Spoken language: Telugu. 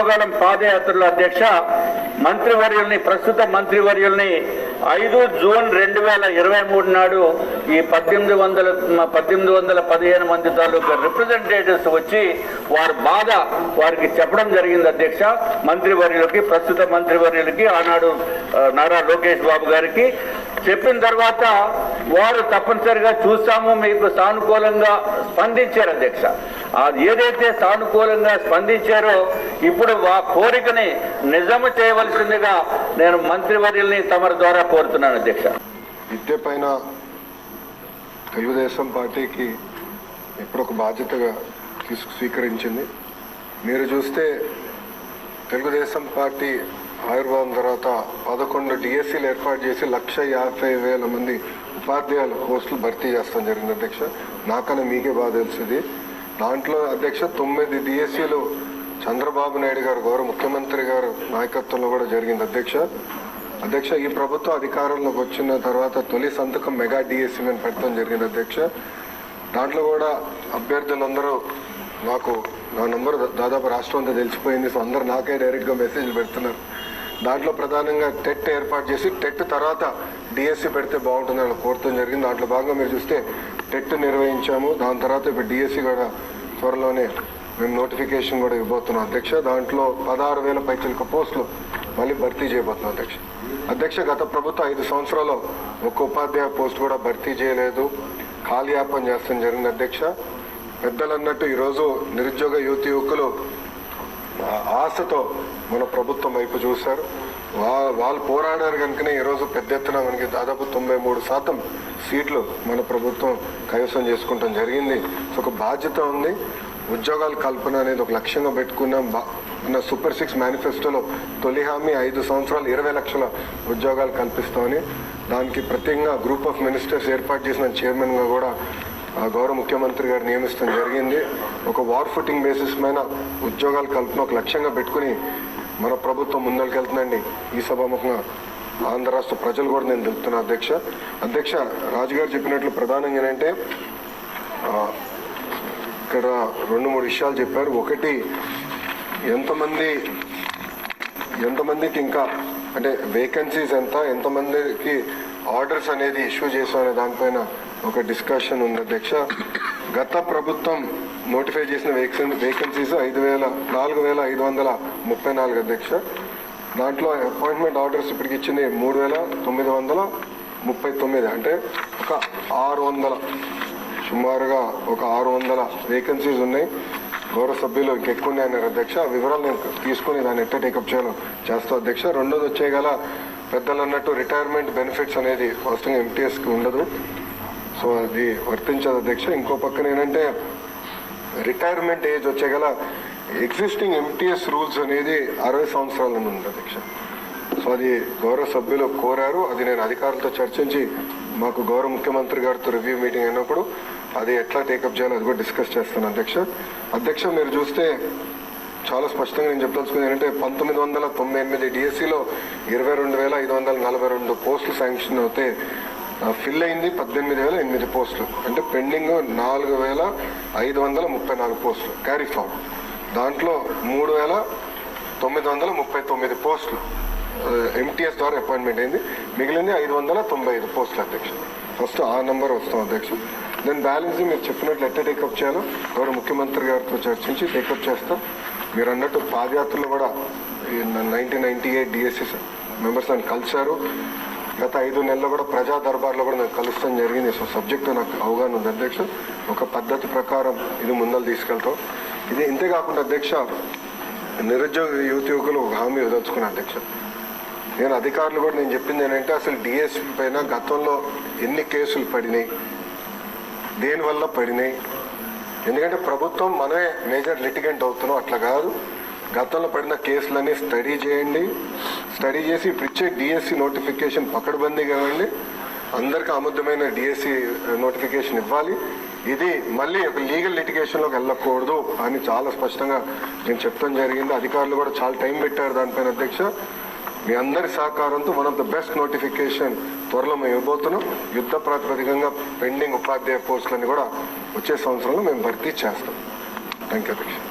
యోగాలం పాదయాత్రల అధ్యక్ష మంత్రివర్యుల్ని ప్రస్తుత మంత్రివర్యుల్ని ఐదు జూన్ రెండు వేల ఇరవై మూడు నాడు ఈ పద్దెనిమిది వందల పద్దెనిమిది వందల పదిహేను మంది తాలూకా రిప్రజెంటేటివ్స్ వచ్చి వారి బాధ వారికి చెప్పడం జరిగింది అధ్యక్ష. మంత్రివర్యులకి ప్రస్తుత మంత్రివర్యులకి ఆనాడు నారా లోకేష్ బాబు గారికి. చెప్పిన తర్వాత వారు తప్పనిసరిగా చూస్తాము మీకు సానుకూలంగా స్పందించారు అధ్యక్ష. ఏదైతే సానుకూలంగా స్పందించారో ఇప్పుడు ఆ కోరికని నిజము చేయవలసిందిగా నేను మంత్రివర్యుల్ని తమరి ద్వారా కోరుతున్నాను అధ్యక్ష. విద్య పైన తెలుగుదేశం పార్టీకి ఎప్పుడు ఒక బాధ్యతగా తీసుకు స్వీకరించింది. మీరు చూస్తే తెలుగుదేశం పార్టీ ఆవిర్భావం తర్వాత పదకొండు డిఎస్సీలు ఏర్పాటు చేసి లక్ష యాభై వేల మంది ఉపాధ్యాయుల పోస్టులు భర్తీ చేస్తాం జరిగింది అధ్యక్ష. నాకన్నా మీకే బాగా తెలిసింది. దాంట్లో అధ్యక్ష తొమ్మిది డిఎస్సీలు చంద్రబాబు నాయుడు గారు గౌరవ ముఖ్యమంత్రి గారు నాయకత్వంలో కూడా జరిగింది అధ్యక్ష. అధ్యక్ష ఈ ప్రభుత్వం అధికారంలోకి వచ్చిన తర్వాత తొలి సంతకం మెగా డిఎస్సీ మీద పెట్టడం జరిగింది అధ్యక్ష. దాంట్లో కూడా అభ్యర్థులందరూ నాకు నా నంబర్ దాదాపు రాష్ట్రం అంతా తెలిసిపోయింది. సో అందరు నాకే డైరెక్ట్గా మెసేజ్లు పెడుతున్నారు. దాంట్లో ప్రధానంగా టెట్ ఏర్పాటు చేసి టెట్ తర్వాత డిఎస్సి పెడితే బాగుంటుందని కోరటం జరిగింది. దాంట్లో భాగంగా మీరు చూస్తే టెట్ నిర్వహించాము. దాని తర్వాత ఇప్పుడు డిఎస్సి కూడా త్వరలోనే మేము నోటిఫికేషన్ కూడా ఇవ్వబోతున్నాం. అధ్యక్ష దాంట్లో పదహారు వేల పైచలకు పోస్టులు మళ్ళీ భర్తీ చేయబోతున్నాం అధ్యక్ష. అధ్యక్ష గత ప్రభుత్వం ఐదు సంవత్సరాలు ఒక ఉపాధ్యాయ పోస్ట్ కూడా భర్తీ చేయలేదు. కాలయాపన చేస్తాం జరిగింది అధ్యక్ష. పెద్దలు అన్నట్టు ఈరోజు నిరుద్యోగ యువతి యువకులు ఆశతో మన ప్రభుత్వం వైపు చూశారు. వా వాళ్ళు పోరాడారు కనుకనే ఈరోజు పెద్ద ఎత్తున మనకి దాదాపు తొంభై మూడు శాతం సీట్లు మన ప్రభుత్వం కైవసం చేసుకుంటాం జరిగింది. సో ఒక బాధ్యత ఉంది. ఉద్యోగాల కల్పన అనేది ఒక లక్ష్యంగా పెట్టుకున్నాం. బా- మన సూపర్ సిక్స్ మేనిఫెస్టోలో తొలి హామీ ఐదు సంవత్సరాలు ఇరవై లక్షల ఉద్యోగాలు కల్పిస్తామని దానికి ప్రత్యేకంగా గ్రూప్ ఆఫ్ మినిస్టర్స్ ఏర్పాటు చేసిన చైర్మన్గా కూడా గౌరవ ముఖ్యమంత్రి గారు నియమిస్తాం జరిగింది. ఒక వార్ ఫుటింగ్ బేసిస్ మీద ఉద్యోగాలు కల్పన ఒక లక్ష్యంగా పెట్టుకుని మన ప్రభుత్వం ముందరికెళ్తుందండి. ఈ సభాముఖంగా ఆంధ్ర రాష్ట్ర ప్రజలు కూడా నేను తెలుపుతున్నా అధ్యక్ష. అధ్యక్ష రాజుగారు చెప్పినట్లు ప్రధానంగా ఏంటంటే ఇక్కడ రెండు మూడు విషయాలు చెప్పారు. ఒకటి ఎంతమంది ఎంతమందికి ఇంకా అంటే వేకెన్సీస్ ఎంత ఎంతమందికి ఆర్డర్స్ అనేది ఇష్యూ చేసామనే దానిపైన ఒక డిస్కషన్ ఉంది అధ్యక్ష. గత ప్రభుత్వం నోటిఫై చేసిన వేకెన్ వేకెన్సీస్ ఐదు వేల నాలుగు వేల ఐదు వందల ముప్పై నాలుగు అధ్యక్ష. దాంట్లో అపాయింట్మెంట్ ఆర్డర్స్ ఇప్పటికి ఇచ్చింది మూడు వేల తొమ్మిది వందల ముప్పై తొమ్మిది. అంటే ఒక ఆరు వందల సుమారుగా ఒక ఆరు వందల వేకెన్సీస్ ఉన్నాయి. గౌరవ సభ్యులు ఇంకెక్కువ అన్నారు అధ్యక్ష. ఆ వివరాలు నేను తీసుకుని దాన్ని ఎట్లా టేకప్ చేయాలో చేస్తా అధ్యక్ష. రెండోది వచ్చేయగల పెద్దలు అన్నట్టు రిటైర్మెంట్ బెనిఫిట్స్ అనేది వాస్తవంగా ఎంటీఎస్కి ఉండదు. సో అది వర్తించదు అధ్యక్ష. ఇంకో పక్కన ఏంటంటే రిటైర్మెంట్ ఏజ్ వచ్చే గల ఎగ్జిస్టింగ్ ఎంటీఎస్ రూల్స్ అనేది అరవై సంవత్సరాల ఉంది అధ్యక్ష. సో అది గౌరవ సభ్యులు కోరారు. అది నేను అధికారులతో చర్చించి మాకు గౌరవ ముఖ్యమంత్రి గారితో రివ్యూ మీటింగ్ అయినప్పుడు అది ఎట్లా టేకప్ చేయాలో అది కూడా డిస్కస్ చేస్తాను అధ్యక్ష. అధ్యక్ష మీరు చూస్తే చాలా స్పష్టంగా నేను చెప్పదలుచుకుంది ఏంటంటే పంతొమ్మిది వందల తొంభై ఎనిమిది డిఎస్సిలో ఇరవై రెండు వేల ఐదు వందల నలభై రెండు పోస్టులు శాంక్షన్ అవుతే ఫిల్ అయింది పద్దెనిమిది వేల ఎనిమిది పోస్టులు. అంటే పెండింగ్ నాలుగు వేల ఐదు వందల ముప్పై నాలుగు పోస్టులు. క్యారీ ఫామ్ దాంట్లో మూడు వేల తొమ్మిది వందల ముప్పై తొమ్మిది పోస్టులు. ఎంటీఎస్ ద్వారా అపాయింట్మెంట్ అయింది. మిగిలింది ఐదు వందల తొంభై ఐదు పోస్టులు అధ్యక్ష ఫస్ట్ ఆ నెంబర్ వస్తాం అధ్యక్ష దెన్ బ్యాలెన్స్ మీరు చెప్పినట్లు ఎట్లా టేకప్ చేయాలో గౌరవ ముఖ్యమంత్రి గారితో చర్చించి టేకప్ చేస్తాం. మీరు అన్నట్టు పాదయాత్రలో కూడా nineteen ninety eight DSC members నన్ను కలిశారు. గత ఐదు నెలల్లో కూడా ప్రజా దర్బార్లో కూడా నాకు కలుస్తాం జరిగింది. సో సబ్జెక్ట్ నాకు అవగాహన ఉంది. అధ్యక్ష ఒక పద్ధతి ప్రకారం ఇది ముందలు తీసుకెళ్తాం. ఇది ఇంతే కాకుండా అధ్యక్ష నిరుద్యోగ యువత యువకులు ఒక హామీ వదలుచుకున్న అధ్యక్ష. నేను అధికారులు కూడా నేను చెప్పింది ఏంటంటే అసలు డిఎస్పీ పైన గతంలో ఎన్ని కేసులు పడినాయి దేనివల్ల పడినాయి? ఎందుకంటే ప్రభుత్వం మనమే మేజర్ లిటిగెంట్ అవుతున్నాం. అట్లా కాదు. గతంలో పడిన కేసులన్నీ స్టడీ చేయండి. స్టడీ చేసి ఇప్పుడు ఇచ్చే డిఎస్సి నోటిఫికేషన్ పకడ్బందీ కావండి అందరికీ ఆమోదమైన డిఎస్సి నోటిఫికేషన్ ఇవ్వాలి. ఇది మళ్ళీ ఒక లీగల్ లిటిగేషన్లోకి వెళ్ళకూడదు అని చాలా స్పష్టంగా నేను చెప్తాం జరిగింది. అధికారులు కూడా చాలా టైం పెట్టారు దానిపైన అధ్యక్ష. మీ అందరి సహకారంతో one of the best notification త్వరలో మేము ఇవ్వబోతున్నాం. యుద్ధ ప్రాతిపదికంగా పెండింగ్ ఉపాధ్యాయ పోస్టులని కూడా వచ్చే సంవత్సరంలో మేము భర్తీ చేస్తాం. థ్యాంక్ యూ అధ్యక్ష.